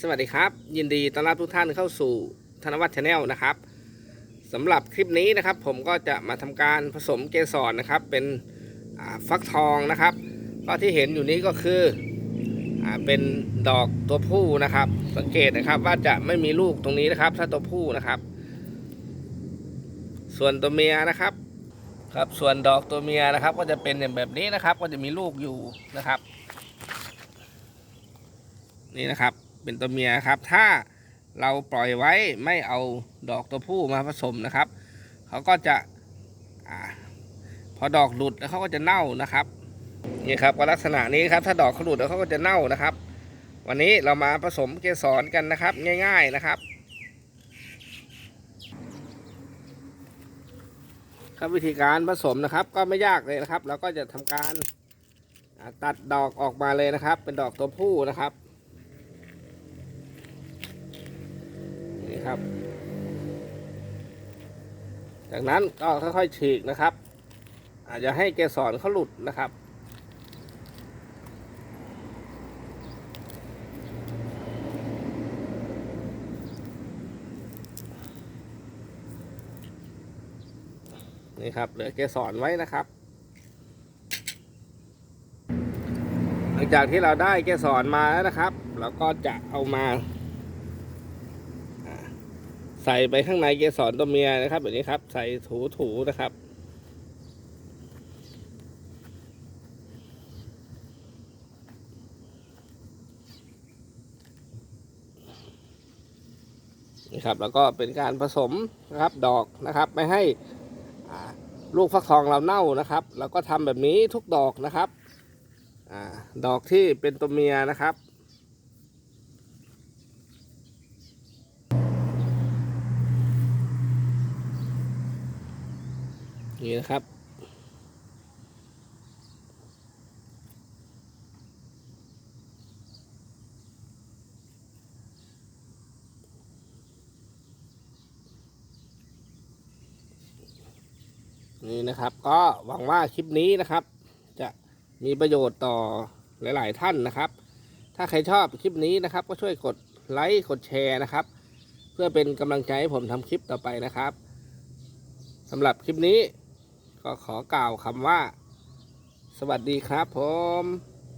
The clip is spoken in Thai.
สวัสดีครับ ยินดีต้อนรับทุกท่านเข้าสู่ธนวัฒน์ชาแนลนะครับสำหรับคลิปนี้นะครับ ผมก็จะมาทำการผสมเกสรนะครับ เป็นฟักทองนะครับ ก็ที่เห็นอยู่นี้ก็คืออเป็นดอกตัวผู้นะครับ สังเกตนะครับว่าจะไม่มีลูกตรงนี้นะครับ ถ้าตัวผู้นะครับ ส่วนตัวเมียนะครับครับส่วนดอกตัวเมียนะครับ ก็จะเป็นแบบนี้นะครับ ก็จะมีลูกอยู่นะครับ นี่นะครับ เป็นตัวเมียครับ ถ้าเราปล่อยไว้ไม่เอาดอกตัวผู้มาผสมนะครับเขาก็จะอพอดอกหลุดแล้วเขาก็จะเน่านะครับนี่ครับก็ลักษณะนี้ครับ ถ้าดอกเขาหลุดแล้วเขาก็จะเน่านะครับ วันนี้เรามาผสมเกสรกันนะครับ ง่าย ๆนะครับครับวิธีการผสมนะครับก็ไม่ยากเลยนะครับ เราก็จะทำการตัดดอกออกมาเลยนะครับ เป็นดอกตัวผู้นะครับ ครับ จากนั้นก็ค่อยๆฉีกนะครับ อาจจะให้เกสรเขาหลุดนะครับนี่ครับเหลือเกสรไว้นะครับ หลังจากที่เราได้เกสรมาแล้วนะครับ เราก็จะเอามา ใส่ไปข้างในเกสรตัวเมียนะครับ แบบนี้ครับ ใส่ถูถูๆนะครับ นี่ครับ แล้วก็เป็นการผสมนะครับดอกนะครับ ไม่ให้ลูกฟักทองเราเน่านะครับ แล้วก็ทำแบบนี้ทุกดอกนะครับอดอกที่เป็นตัวเมียนะครับ นี่นะครับ นี่นะครับ ก็หวังว่าคลิปนี้นะครับ จะมีประโยชน์ต่อหลาย ๆ ท่านนะครับ ถ้าใครชอบคลิปนี้นะครับ ก็ช่วยกดไลค์กดแชร์นะครับ เพื่อเป็นกำลังใจให้ผมทำคลิปต่อไปนะครับสำหรับคลิปนี้ ก็ขอกล่าวคำว่า สวัสดีครับผม